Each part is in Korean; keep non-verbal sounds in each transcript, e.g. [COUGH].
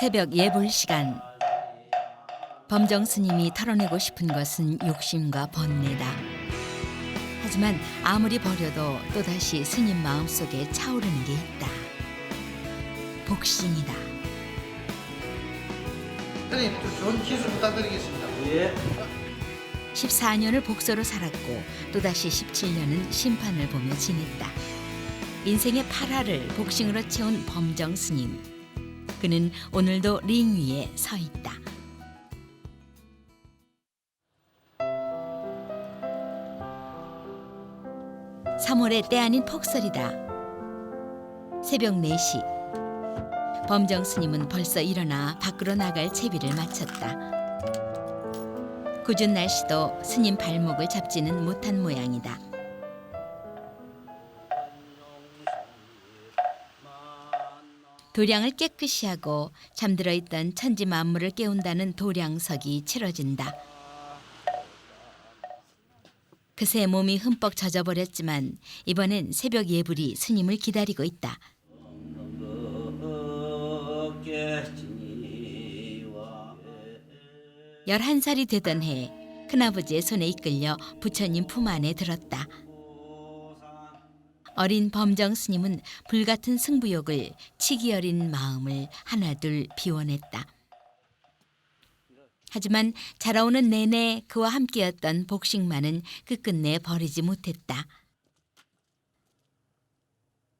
새벽 예불 시간 범정 스님이 털어내고 싶은 것은 욕심과 번뇌다. 하지만 아무리 버려도 또다시 스님 마음속에 차오르는 게 있다. 복싱이다. 선생님 좀 좋은 기술 부탁드리겠습니다. 예. 14년을 복서로 살았고 또다시 17년은 심판을 보며 지냈다. 인생의 8화를 복싱으로 채운 범정 스님. 그는 오늘도 링 위에 서 있다. 삼월의 때 아닌 폭설이다. 새벽 4시. 범정 스님은 벌써 일어나 밖으로 나갈 채비를 마쳤다. 굳은 날씨도 스님 발목을 잡지는 못한 모양이다. 도량을 깨끗이 하고 잠들어 있던 천지 만물을 깨운다는 도량석이 치러진다. 그새 몸이 흠뻑 젖어버렸지만 이번엔 새벽 예불이 스님을 기다리고 있다. 열한 살이 되던 해 큰아버지의 손에 이끌려 부처님 품 안에 들었다. 어린 범정 스님은 불같은 승부욕을 치기 어린 마음을 하나둘 비워냈다. 하지만 자라오는 내내 그와 함께였던 복식만은 끝끝내 버리지 못했다.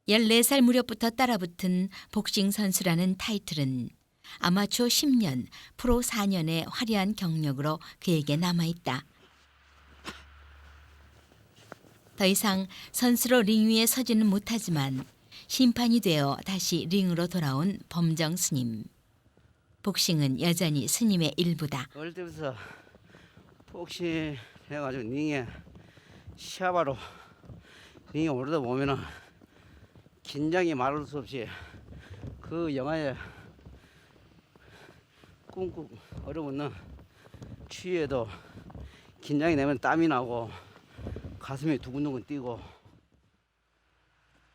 14살 무렵부터 따라붙은 복싱 선수라는 타이틀은 아마추어 10년, 프로 4년의 화려한 경력으로 그에게 남아있다. 더 이상 선수로 링 위에 서지는 못하지만 심판이 되어 다시 링으로 돌아온 범정 스님. 복싱은 여전히 스님의 일부다. 어릴 때부터 복싱 해가지고 링에 시합하러 링에 오르다 보면은 긴장이 말할 수 없이 그 영화에 꿍꿍 얼어붙는 추위에도 긴장이 되면 땀이 나고 가슴이 두근두근 뛰고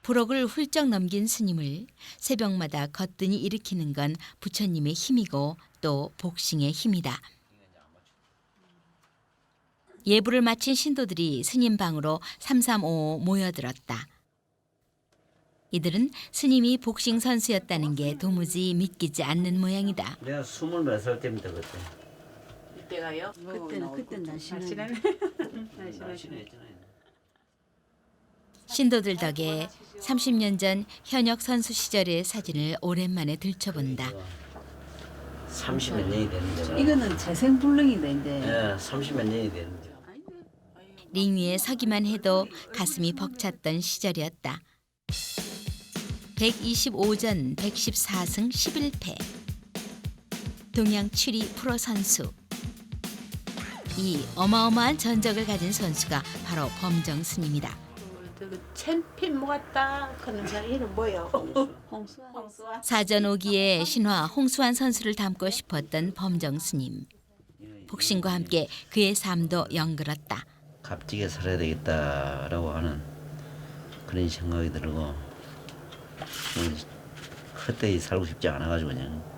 부록을 훌쩍 넘긴 스님을 새벽마다 거뜬히 일으키는 건 부처님의 힘이고 또 복싱의 힘이다. 예불을 마친 신도들이 스님 방으로 삼삼오오 모여들었다. 이들은 스님이 복싱 선수였다는 게 도무지 믿기지 않는 모양이다. 내가 스물 몇 살 때입니다 그때 이때가요? 그때는 그때 날씨는 날씨는 날씬해 했잖아요 신도들 덕에 30년 전 현역 선수 시절의 사진을 오랜만에 들춰본다. 30몇 년이 됐는데 이거는 재생불능인데 이제 예, 30몇 년이 됐는데 링 위에 서기만 해도 가슴이 벅찼던 시절이었다. 125전 114승 11패. 동양 7위 프로 선수. 이 어마어마한 전적을 가진 선수가 바로 범정 스님이다. 그 챔피언 뭐같다 그런 사람 이름 뭐요? 홍수아 홍수아. 사전 오기에 신화 홍수환 선수를 닮고 싶었던 범정 스님. 복싱과 함께 그의 삶도 연그렀다. 값지게 살아야 되겠다라고 하는 그런 생각이 들고 뭐 헛되이 살고 싶지 않아가지고 그냥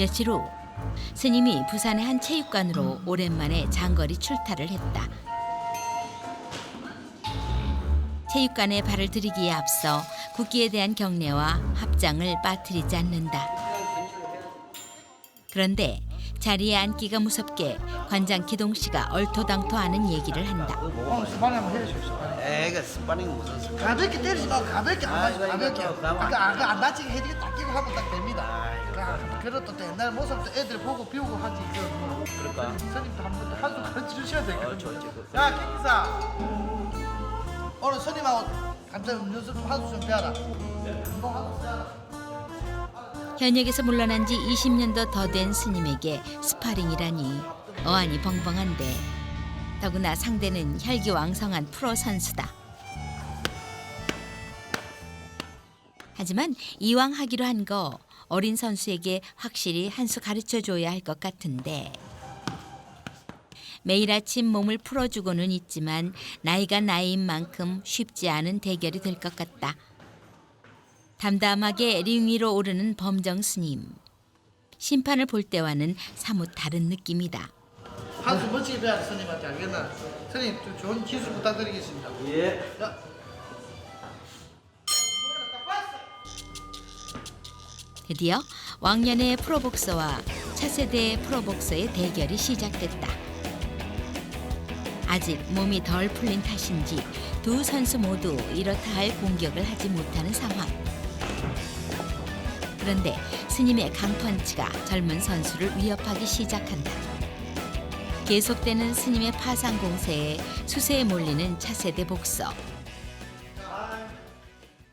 며칠 후 스님이 부산의 한 체육관으로 오랜만에 장거리 출타를 했다. 체육관에 발을 들이기에 앞서 국기에 대한 경례와 합장을 빠뜨리지 않는다. 그런데 자리에 앉기가 무섭게 관장 기동 씨가 얼토당토하는 얘기를 한다. 어, 스파링 한번 해주십시오. 애가 스파링 무슨 스파링 가볍게 때리지 말고 가볍게 안 맞지 아이고, 가볍게. 이거 또 아까 안 다치게 헤딩 딱 끼고 하면 딱 됩니다. 그 그것도 또 옛날 모습도 애들 보고 배우고 하지 이거. 그럴까? 선생님도 한번 한수 가르쳐 주셔야 어, 그. 야 김기사 오늘 선임하고 간단 연습 좀 한수 좀. 운동하고 쓰라. 현역에서 물러난 지 20년도 더 된 스님에게 스파링이라니 어안이 벙벙한데 더구나 상대는 혈기왕성한 프로 선수다. 하지만 이왕 하기로 한 거 어린 선수에게 확실히 한 수 가르쳐 줘야 할 것 같은데 매일 아침 몸을 풀어주고는 있지만 나이가 나이인 만큼 쉽지 않은 대결이 될 것 같다. 담담하게 링 위로 오르는 범정 스님. 심판을 볼 때와는 사뭇 다른 느낌이다. 한수 멋지게 배워라 스님한테 알겠나? 스님 좀 좋은 기술 부탁드리겠습니다. 예. 자. 드디어 왕년의 프로복서와 차세대 프로복서의 대결이 시작됐다. 아직 몸이 덜 풀린 탓인지 두 선수 모두 이렇다 할 공격을 하지 못하는 상황. 그런데 스님의 강펀치가 젊은 선수를 위협하기 시작한다. 계속되는 스님의 파상 공세에 수세에 몰리는 차세대 복서.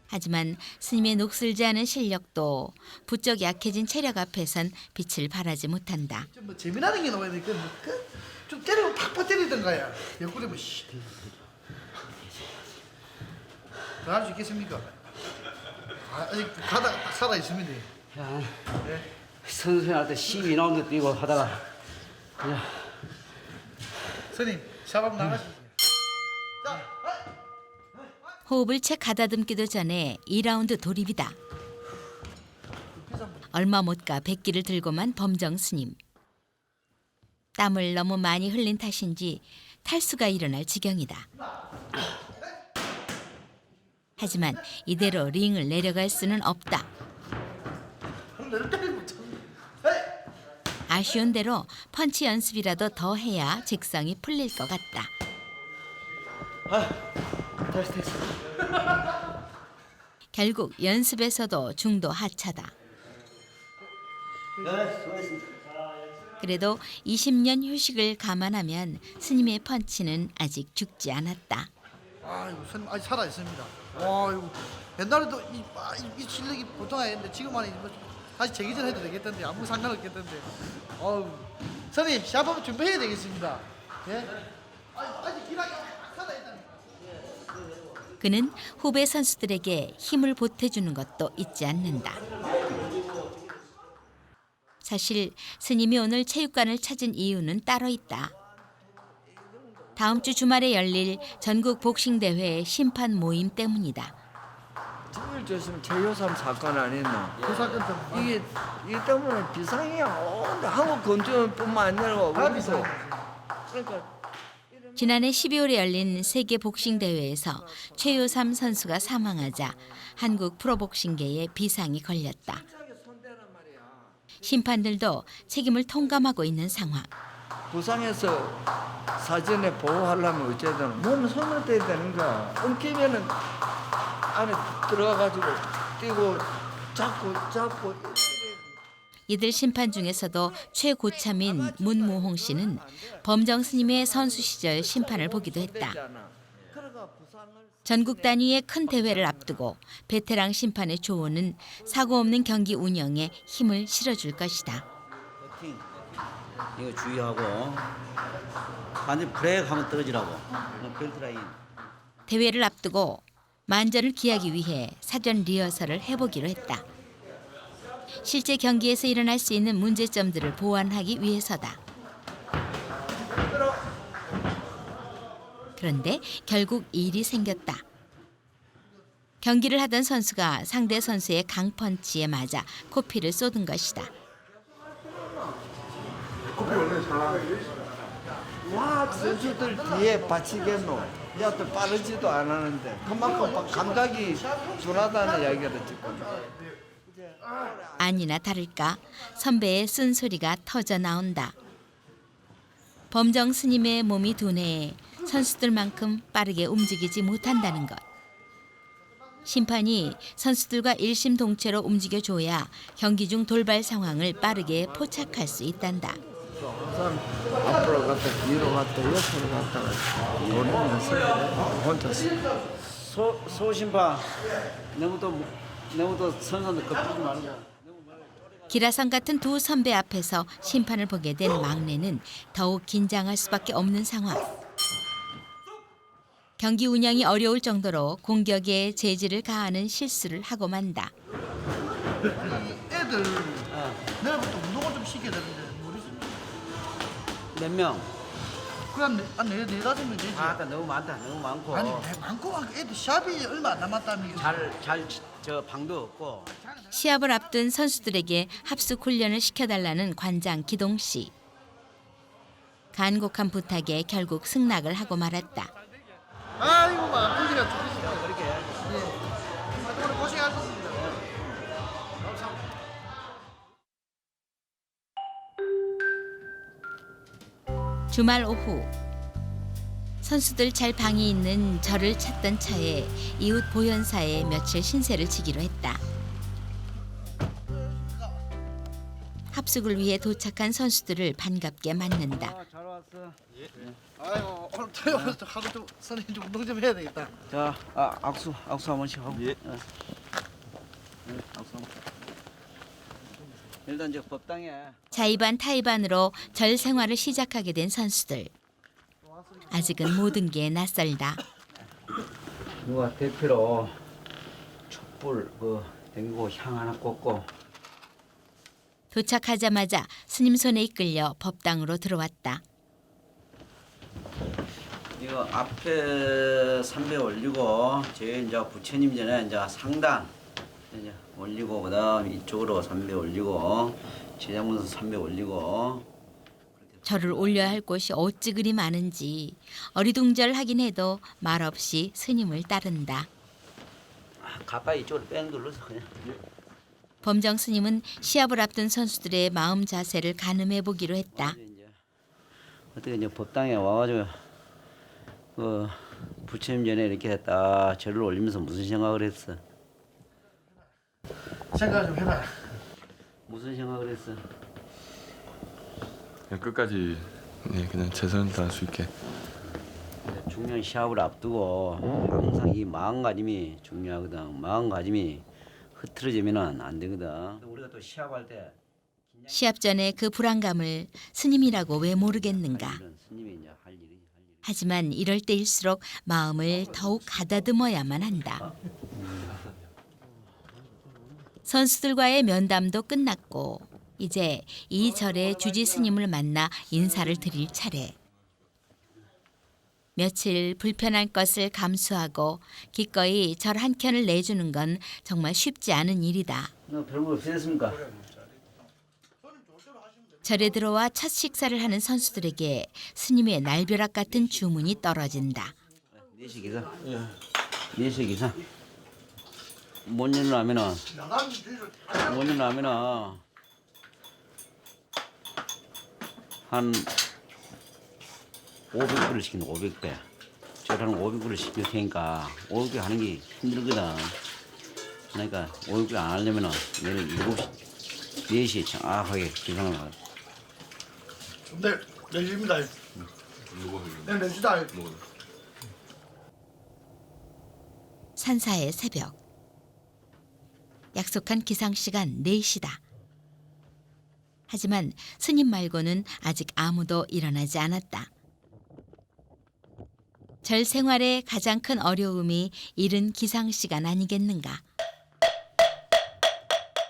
하지만 스님의 녹슬지 않은 실력도 부쩍 약해진 체력 앞에선 빛을 발하지 못한다. 좀뭐 재미나는 게 나와야 되니까 뭐, 그, 좀 때리고 팍팍 때리던 거야. 옆구리 뭐 씨. 더할 수 있겠습니까? 아, 아직 가다 살아 있습니다. 야, 네. 선수한테 12라운드 뛰고 하다가 그냥 스님 샤밥 아! 호흡을 채 가다듬기도 전에 2라운드 돌입이다. 얼마 못 가 백기를 들고만 범정 스님. 땀을 너무 많이 흘린 탓인지 탈수가 일어날 지경이다. 하지만 이대로 링을 내려갈 수는 없다. 아쉬운 대로 펀치 연습이라도 더 해야 직성이 풀릴 것 같다. 다시 됐어. 결국 연습에서도 중도 하차다. 네, 수고했습니다. 그래도 20년 휴식을 감안하면 스님의 펀치는 아직 죽지 않았다. 아이고 스님 아직 살아 있습니다. 아이고 옛날에도 이, 아, 이, 이 실력이 보통 아닌데 지금은 뭐 다시 재기전 해도 되겠던데 아무 상관 없겠던데. 아유 스님 샤밥 준비해야 되겠습니다. 예? 아직 있다니. 그는 후배 선수들에게 힘을 보태주는 것도 잊지 않는다. 사실 스님이 오늘 체육관을 찾은 이유는 따로 있다. 다음 주 주말에 열릴 전국 복싱 대회 심판 모임 때문이다. 지금 조심 최효삼 사건 아니나 그 사건 때문에 이게 이 때문에 비상이야. 어, 한국 건조뿐만 아니라 다 우리도. 그러니까 지난해 12월에 열린 세계 복싱 대회에서 최효삼 선수가 사망하자 한국 프로복싱계에 비상이 걸렸다. 심판들도 책임을 통감하고 있는 상황. 부상해서 사전에 보호하려면 어쨌든 몸 손을 떼야 되는 거야. 엉키면은 안에 들어가가지고 뛰고 잡고 잡고 이들 심판 중에서도 최고참인 문무홍 씨는 범정 스님의 선수 시절 심판을 보기도 했다. 전국 단위의 큰 대회를 앞두고 베테랑 심판의 조언은 사고 없는 경기 운영에 힘을 실어줄 것이다. 이거 주의하고 완전 브레이크 하면 떨어지라고. 어, 벨트 라인. 대회를 앞두고 만전을 기하기 위해 사전 리허설을 해보기로 했다. 실제 경기에서 일어날 수 있는 문제점들을 보완하기 위해서다. 그런데 결국 일이 생겼다. 경기를 하던 선수가 상대 선수의 강펀치에 맞아 코피를 쏟은 것이다. 와 선수들 뒤에 받치겠노. 야또 빠르지도 않았는데 그만큼 막 감각이 둔하다는 이야기를 듣고 아니나 다를까 선배의 쓴소리가 터져 나온다. 범정 스님의 몸이 둔해 선수들만큼 빠르게 움직이지 못한다는 것. 심판이 선수들과 일심동체로 움직여줘야 경기 중 돌발 상황을 빠르게 포착할 수 있단다. 앞으로 갔다 뒤로 갔다 옆으로 갔다가 도는 연습을 혼자 서 소 소심파 너무도 너무도 선선도 겁주지 말고. 기라성 같은 두 선배 앞에서 심판을 보게 된 막내는 더욱 긴장할 수밖에 없는 상황. 경기 운영이 어려울 정도로 공격에 재질을 가하는 실수를 하고 만다. 이 애들. 내일부터 운동을 좀 시켜야 되는데 모르지. 몇 명? 그냥 네, 한 네, 네 다섯 명 되지. 아, 나 너무 많다. 너무 많고. 아니 내 많고 많고 애들 샵이 얼마 안 남았다며. 잘 잘 저 방도 없고. 시합을 앞둔 선수들에게 합숙 훈련을 시켜달라는 관장 기동 씨. 간곡한 부탁에 결국 승낙을 하고 말았다. 아이고 막 분위기가 좋으시다. 그렇게. 예. 오늘 고생하셨습니다. 주말 오후 선수들 잘 방이 있는 저를 찾던 차에 이웃 보현사에 며칠 신세를 지기로 했다. 합숙을 위해 도착한 선수들을 반갑게 맞는다. 아, 잘 왔어. 아이고 오늘 토요일 하루 좀 선생님 좀 운동 좀 해야 되겠다. 자, 아, 악수, 악수 한 번씩 하고. 예. 어. 네, 악수 한 번. 일단 저 법당에 자의반 타의반으로 절 생활을 시작하게 된 선수들. 아직은 모든 게 낯설다. 누가 대표로 촛불 그 댕기고 향 하나 꽂고 도착하자마자 스님 손에 이끌려 법당으로 들어왔다. 이거 앞에 삼배 올리고 제 이제 부처님 전에 이제 상단 이제 올리고 그다음 이쪽으로 삼배 올리고 제자문서 삼배 올리고 절을 올려야 할 곳이 어찌 그리 많은지 어리둥절하긴 해도 말없이 스님을 따른다. 아, 가까이 이쪽으로 뺑 눌러서 그냥 범정 스님은 시합을 앞둔 선수들의 마음 자세를 가늠해 보기로 했다. 이제 어떻게 이제 법당에 와가지고 그 부처님 전에 이렇게 했다 절을 올리면서 무슨 생각을 했어? 생각 좀 해봐. 무슨 생각을 했어? 그냥 끝까지 네, 그냥 최선을 다할 수 있게 중요한 시합을 앞두고 항상 이 마음가짐이 중요하거든. 마음가짐이 흐트러지면은 안 되거든. 우리가 또 시합할 때 시합 전에 그 불안감을 스님이라고 왜 모르겠는가. 이런 스님이 이제 할 일이 할 일이. 하지만 이럴 때일수록 마음을 더욱 가다듬어야만 한다. 선수들과의 면담도 끝났고 이제 이 절의 주지 스님을 만나 인사를 드릴 차례. 며칠 불편한 것을 감수하고 기꺼이 절 한 켠을 내주는 건 정말 쉽지 않은 일이다. 너 별거 없으셨습니까? 절에 들어와 첫 식사를 하는 선수들에게 스님의 날벼락 같은 주문이 떨어진다. 네시 기사. 네시 기사. 못 일어나면은 못 일어나면은 한 500불을 시킨다 500배. 저랑 500불을 시킬 테니까 500배 하는 게 힘들거든. 그러니까 500배 안 하려면은 내일 7시 4시에 정확하게 기상을 하 네, 내줍니다. 네, 내주다. 산사의 새벽. 약속한 기상 시간 4시다. 하지만 스님 말고는 아직 아무도 일어나지 않았다. 절 생활의 가장 큰 어려움이 이른 기상 시간 아니겠는가.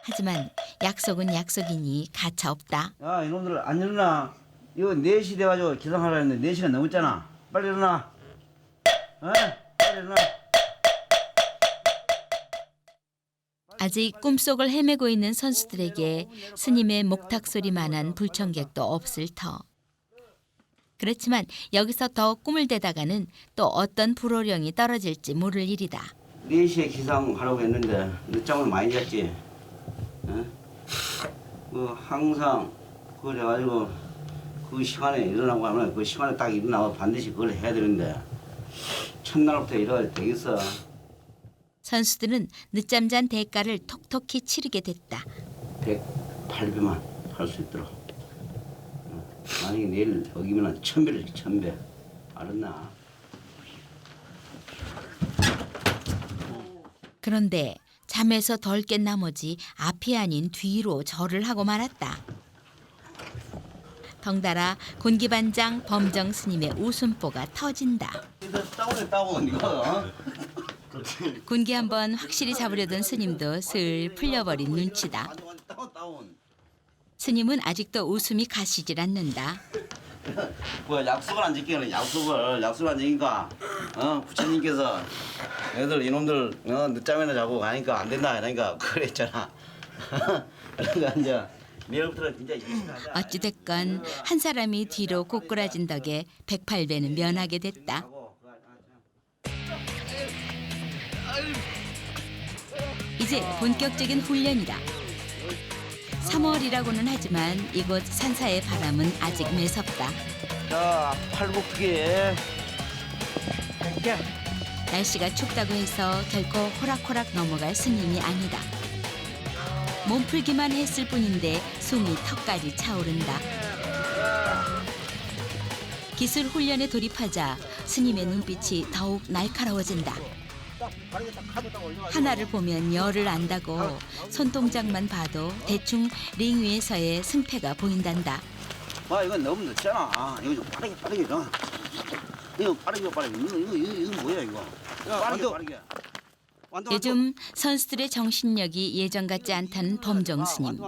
하지만 약속은 약속이니 가차 없다. 야 이놈들 안 일어나 이거 4시 돼가지고 기상하라 했는데 4시가 넘었잖아 빨리 일어나 어? 빨리 일어나 아직 꿈속을 헤매고 있는 선수들에게 스님의 목탁 소리만한 불청객도 없을 터. 그렇지만 여기서 더 꿈을 대다가는 또 어떤 불호령이 떨어질지 모를 일이다. 4시에 기상하라고 했는데 늦잠을 많이 잤지 어? 그 항상 그래가지고 그 시간에 일어나고 하면 그 시간에 딱 일어나고 반드시 그걸 해야 되는데 첫날부터 일어나야 되겠어 선수들은 늦잠 잔 대가를 톡톡히 치르게 됐다. 108배만 할 수 있도록 어. 만약에 내일 어기면 천배를 천배 알았나? 그런데 잠에서 덜 깬 나머지 앞이 아닌 뒤로 절을 하고 말았다. 덩달아 곤기반장 범정 스님의 웃음보가 터진다. 따오네 따오 니가 어? 군기 한번 확실히 잡으려던 스님도 슬 풀려버린 눈치다. 스님은 아직도 웃음이 가시질 않는다. 뭐 약속을 안 지키는 약속을 약속을 안 지키니까 어 부처님께서 애들 이놈들 어 늦잠이나 자고 가니까 안 된다 그러니까 그랬잖아. [LAUGHS] 그러니까 이제 내일부터는 진짜. 어찌됐건 한 사람이 뒤로 꼬꾸라진 덕에 108배는 면하게 됐다. 이제 본격적인 훈련이다. 3월이라고는 하지만 이곳 산사의 바람은 아직 매섭다. 자 팔굽기 날씨가 춥다고 해서 결코 호락호락 넘어갈 스님이 아니다. 몸풀기만 했을 뿐인데 숨이 턱까지 차오른다. 기술 훈련에 돌입하자 스님의 눈빛이 더욱 날카로워진다. 하나를 보면 열을 안다고 손동작만 봐도 대충 링 위에서의 승패가 보인단다. 와 이건 너무 늦잖아. 이거 좀 빠르게 빠르게 좀. 이거 빠르게 빠르게 이거 이거 이거, 이거 뭐야 이거? 빠르게 빠르게. 완도, 요즘 선수들의 정신력이 예전 같지 않다는 범정 스님.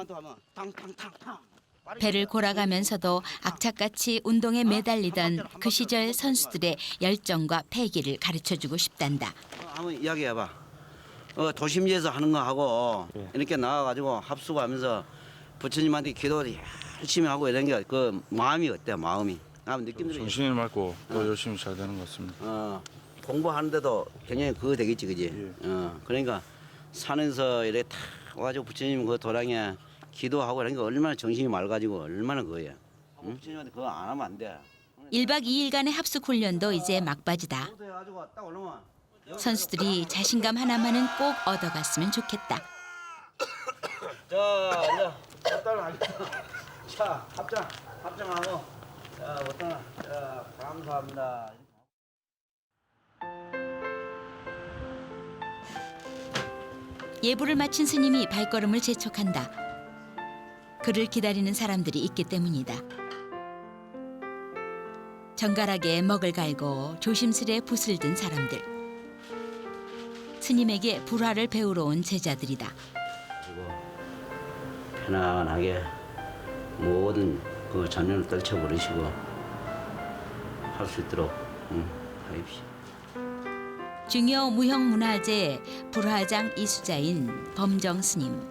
배를 골아가면서도 악착같이 운동에 매달리던 그 시절 선수들의 열정과 패기를 가르쳐주고 싶단다. 한번 이야기해봐. 어, 도심지에서 하는 거 하고 이렇게 나와가지고 합수하면서 부처님한테 기도를 열심히 하고 이런 게 그 마음이 어때? 마음이? 나 느낌들이 정신이 맑고 더 열심히 잘 되는 것 같습니다. 어, 공부하는데도 굉장히 그거 되겠지, 그지? 어, 그러니까 산에서 이렇게 탁 와가지고 부처님 그 도량에 기도하고 이런 게 얼마나 정신이 맑아지고 얼마나 그거야. 응? 부처님한테 그거 안 하면 안 돼. 1박 2일간의 합숙 훈련도 이제 막바지다. 기도해가지고 딱 올라오면 선수들이 자신감 하나만은 꼭 얻어갔으면 좋겠다. 자, 이제 하겠다. 자, 합장, 합장하고. 자, 어떤, 자, 감사합니다. 예불을 마친 스님이 발걸음을 재촉한다. 그를 기다리는 사람들이 있기 때문이다. 정갈하게 먹을 갈고 조심스레 붓을 든 사람들. 스님에게 불화를 배우러 온 제자들이다. 편안하게 모든 그 전면을 떨쳐버리시고 할 수 있도록 응, 하십시오. 중요 무형문화재 불화장 이수자인 범정 스님.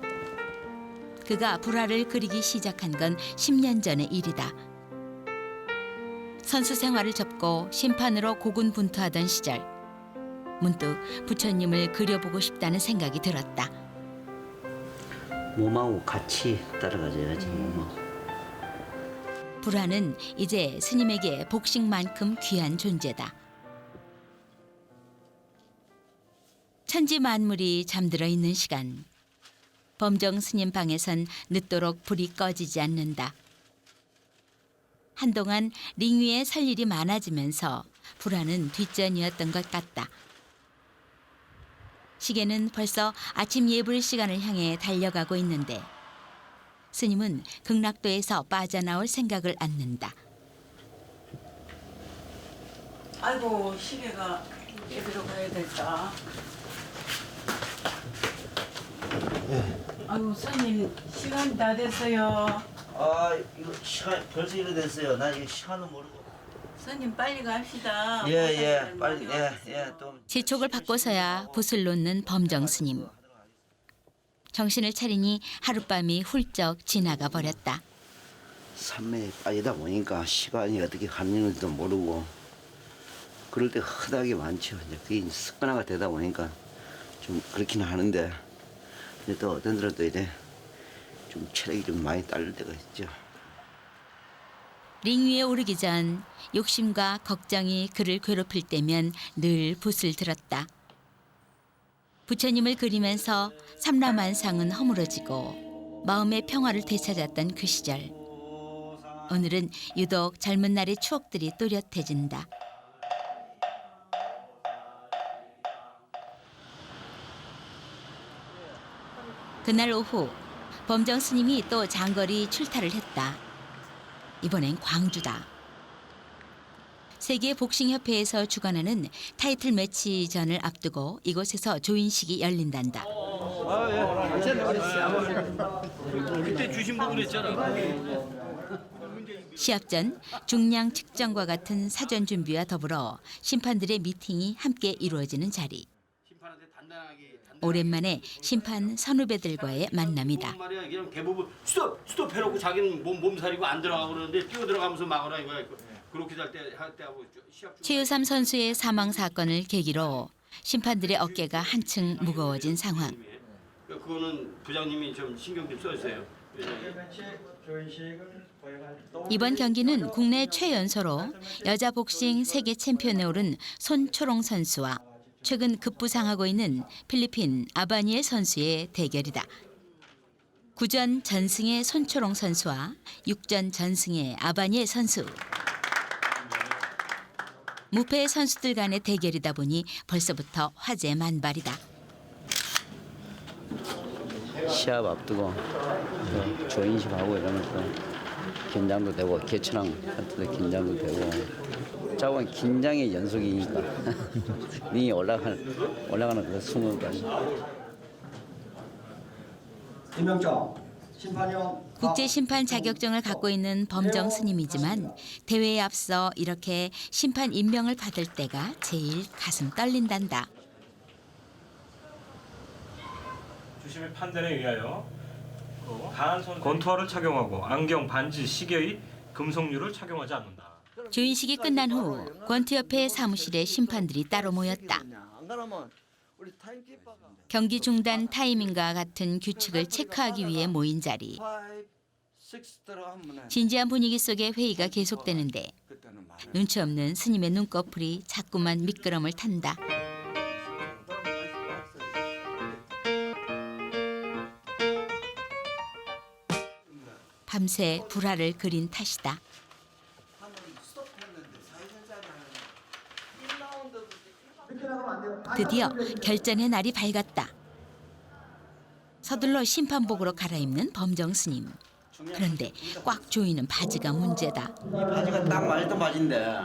그가 불화를 그리기 시작한 건 10년 전의 일이다. 선수 생활을 접고 심판으로 고군분투하던 시절 문득 부처님을 그려보고 싶다는 생각이 들었다. 몸하고 같이 따라가줘야지. 몸하고. 불화는 이제 스님에게 복식만큼 귀한 존재다. 천지 만물이 잠들어 있는 시간. 범정 스님 방에선 늦도록 불이 꺼지지 않는다. 한동안 링 위에 설 일이 많아지면서 불화는 뒷전이었던 것 같다. 시계는 벌써 아침 예불 시간을 향해 달려가고 있는데 스님은 극락도에서 빠져나올 생각을 않는다. 아이고 시계가 어디로 가야 될까? 아이고 손님 시간 다 됐어요. 아, 이거 시간 벌써 이래 됐어요. 나 이거 시간도 모르고. 손님 빨리 갑시다. 예, 예, 빨리, 예, 예, 또. 재촉을 받고서야 붓을 놓는 범정 스님. 정신을 차리니 하룻밤이 훌쩍 지나가 버렸다. 산매에 빠지다 보니까 시간이 어떻게 가는지도 모르고 그럴 때 허다하게 많죠. 이제 그게 이제 습관화가 되다 보니까 좀 그렇긴 하는데 근데 또 어떤 들은 또 이제 좀 체력이 좀 많이 딸릴 때가 있죠. 링 위에 오르기 전 욕심과 걱정이 그를 괴롭힐 때면 늘 붓을 들었다. 부처님을 그리면서 삼라만상은 허물어지고 마음의 평화를 되찾았던 그 시절. 오늘은 유독 젊은 날의 추억들이 또렷해진다. 그날 오후 범정 스님이 또 장거리 출타를 했다. 이번엔 광주다. 세계 복싱 협회에서 주관하는 타이틀 매치전을 앞두고 이곳에서 조인식이 열린단다. 시합 전 중량 측정과 같은 사전 준비와 더불어 심판들의 미팅이 함께 이루어지는 자리. 오랜만에 심판 선후배들과의 만남이다. 말이야 그냥 대부분 스톱 스톱 해놓고 자기는 몸 몸살이고 안 들어가고 그러는데 뛰어 들어가면서 막으라 이거야. 그렇게 할때할 때 하고 시합 중- 최유삼 선수의 사망 사건을 계기로 심판들의 어깨가 한층 무거워진 상황. 그거는 부장님이 좀 신경 좀 써주세요. 이번 경기는 국내 최연소로 여자 복싱 세계 챔피언에 오른 손초롱 선수와 최근 급부상하고 있는 필리핀 아바니엘 선수의 대결이다. 구전 전승의 손초롱 선수와 육전 전승의 아바니엘 선수. 무패 선수들 간의 대결이다 보니 벌써부터 화제 만발이다. 시합 앞두고 또 조인식하고 이러니까 긴장도 되고 개천왕 같은 데 긴장도 되고. 짜고는 긴장의 연속이니까. [LAUGHS] 링이 올라가는 올라가는 그 순간까지 김명정 심판위원 국제 심판 자격증을 갖고 있는 범정 스님이지만 대회에 앞서 이렇게 심판 임명을 받을 때가 제일 가슴 떨린단다. 주심의 판단에 의하여 건투화를 착용하고 안경, 반지, 시계의 금속류를 착용하지 않는다. 조인식이 끝난 후 권투협회 사무실에 심판들이 따로 모였다. 경기 중단 타이밍과 같은 규칙을 체크하기 위해 모인 자리. 5, 6 들어가면 진지한 분위기 속에 회의가 계속되는데. 눈치 없는 스님의 눈꺼풀이 자꾸만 미끄럼을 탄다. 밤새 불화를 그린 탓이다. 드디어 결전의 날이 밝았다. 서둘러 심판복으로 갈아입는 범정 스님. 그런데 꽉 조이는 바지가 문제다. 이 바지가 딱 맞았던 바지인데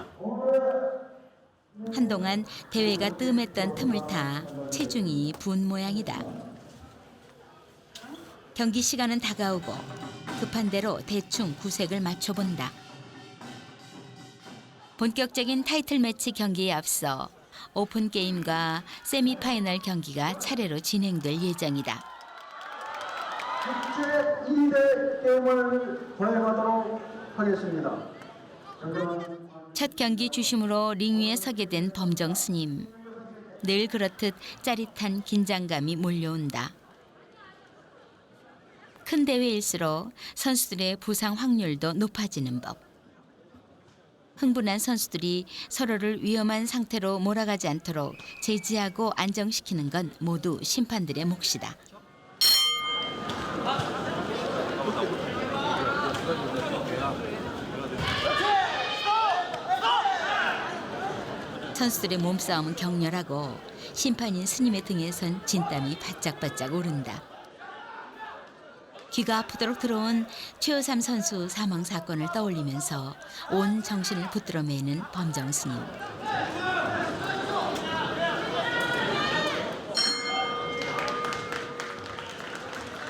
한동안 대회가 뜸했던 틈을 타 체중이 분 모양이다. 경기 시간은 다가오고 급한 대로 대충 구색을 맞춰본다. 본격적인 타이틀 매치 경기에 앞서 오픈 게임과 세미파이널 경기가 차례로 진행될 예정이다. 제2대 게임을 거행하도록 하겠습니다. 잠깐만. 첫 경기 주심으로 링 위에 서게 된 범정 스님. 늘 그렇듯 짜릿한 긴장감이 몰려온다. 큰 대회일수록 선수들의 부상 확률도 높아지는 법. 흥분한 선수들이 서로를 위험한 상태로 몰아가지 않도록 제지하고 안정시키는 건 모두 심판들의 몫이다. 선수들의 몸싸움은 격렬하고 심판인 스님의 등에선 진땀이 바짝바짝 오른다. 귀가 아프도록 들어온 최호삼 선수 사망 사건을 떠올리면서 온 정신을 붙들어 매는 범정 스님.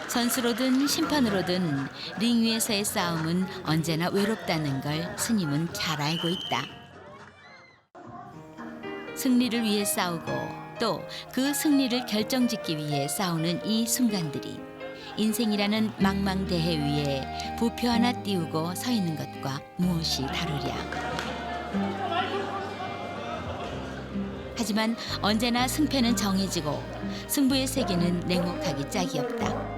선수로든 심판으로든 링 위에서의 싸움은 언제나 외롭다는 걸 스님은 잘 알고 있다. 승리를 위해 싸우고 또 그 승리를 결정짓기 위해 싸우는 이 순간들이 인생이라는 망망대해 위에 부표 하나 띄우고 서 있는 것과 무엇이 다르랴. 하지만 언제나 승패는 정해지고 승부의 세계는 냉혹하기 짝이 없다.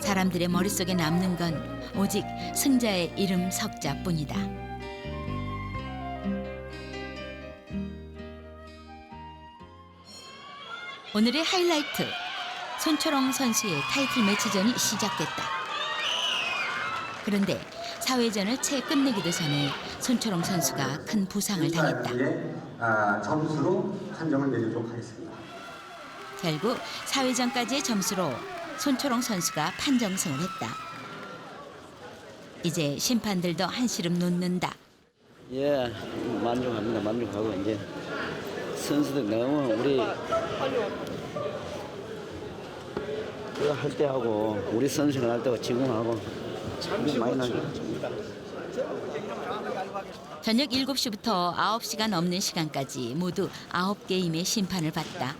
사람들의 머릿속에 남는 건 오직 승자의 이름 석자뿐이다. 오늘의 하이라이트 손초롱 선수의 타이틀 매치전이 시작됐다. 그런데 사회전을 채 끝내기도 전에 손초롱 선수가 큰 부상을 당했다. 아, 점수로 판정을 내리도록 하겠습니다. 결국 사회전까지의 점수로 손초롱 선수가 판정승을 했다. 이제 심판들도 한시름 놓는다. 예 만족합니다 만족하고 이제 선수들 너무 우리 그거 할 때하고 우리 선생을 할 때하고 지금하고 참 많이 나죠. 저녁 7시부터 9시가 넘는 시간까지 모두 9게임의 심판을 받다.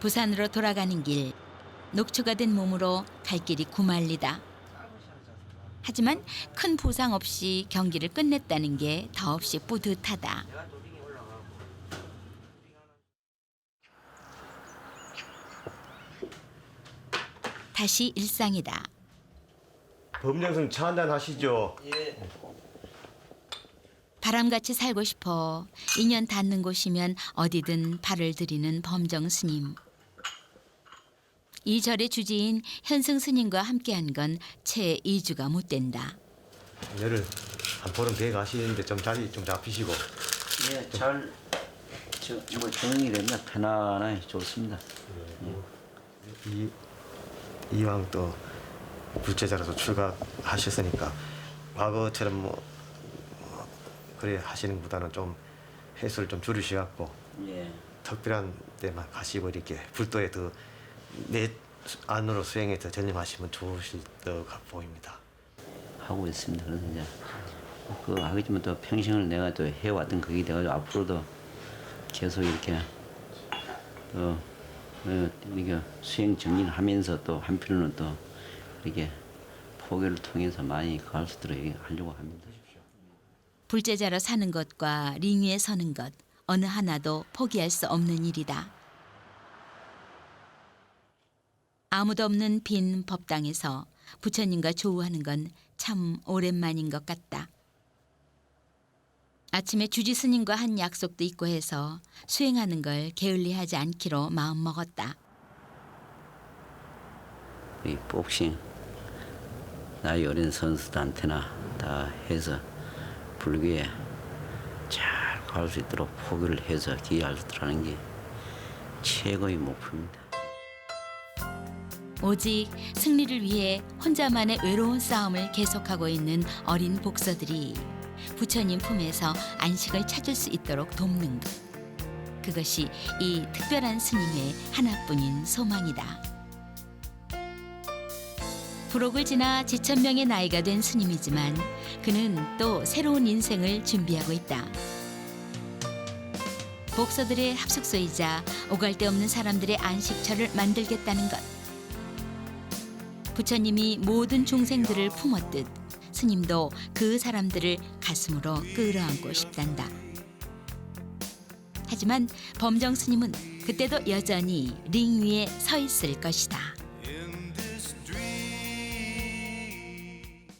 부산으로 돌아가는 길 녹초가 된 몸으로 갈 길이 구말리다. 하지만 큰 부상 없이 경기를 끝냈다는 게 더없이 뿌듯하다. 다시 일상이다. 범정선 차 한잔 하시죠. 바람같이 살고 싶어 인연 닿는 곳이면 어디든 발을 들이는 범정 스님. 이 절의 주지인 현승 스님과 함께한 건 채 2주가 못 된다. 열흘 한 보름 돼 가시는데 좀 자리 좀 잡히시고 예, 잘, 저, 뭐, 정리 됩니다. 편안하게 좋습니다. 이 이왕 또 불제자로서 출가하셨으니까 과거처럼 뭐, 뭐 그래 하시는 것보다는 좀 횟수를 좀 줄이셔갖고 예. 특별한 데만 가시고 이렇게 불도에 더내 안으로 수행에 더 전념하시면 좋으실 것 보입니다. 하고 있습니다. 그래서 이제 그 하겠지만 또 평생을 내가 또 해왔던 그게 돼가지고 앞으로도 계속 이렇게 또 어, 이게 수행 정리를 하면서 또 한편으로는 또 이렇게 포교를 통해서 많이 수 있도록 하려고 합니다. 불제자로 사는 것과 링 위에 서는 것 어느 하나도 포기할 수 없는 일이다. 아무도 없는 빈 법당에서 부처님과 조우하는 건 참 오랜만인 것 같다. 아침에 주지 스님과 한 약속도 있고 해서 수행하는 걸 게을리하지 않기로 마음먹었다. 이 복싱 나이 어린 선수들한테나 다 해서 불교에 잘 갈 수 있도록 포교를 해서 기여할 수 있도록 하는 게 최고의 목표입니다. 오직 승리를 위해 혼자만의 외로운 싸움을 계속하고 있는 어린 복서들이 부처님 품에서 안식을 찾을 수 있도록 돕는 것. 그것이 이 특별한 스님의 하나뿐인 소망이다. 부록을 지나 지천명의 나이가 된 스님이지만 그는 또 새로운 인생을 준비하고 있다. 복서들의 합숙소이자 오갈 데 없는 사람들의 안식처를 만들겠다는 것. 부처님이 모든 중생들을 품었듯 스님도 그 사람들을 가슴으로 끌어안고 싶단다. 하지만 범정 스님은 그때도 여전히 링 위에 서 있을 것이다.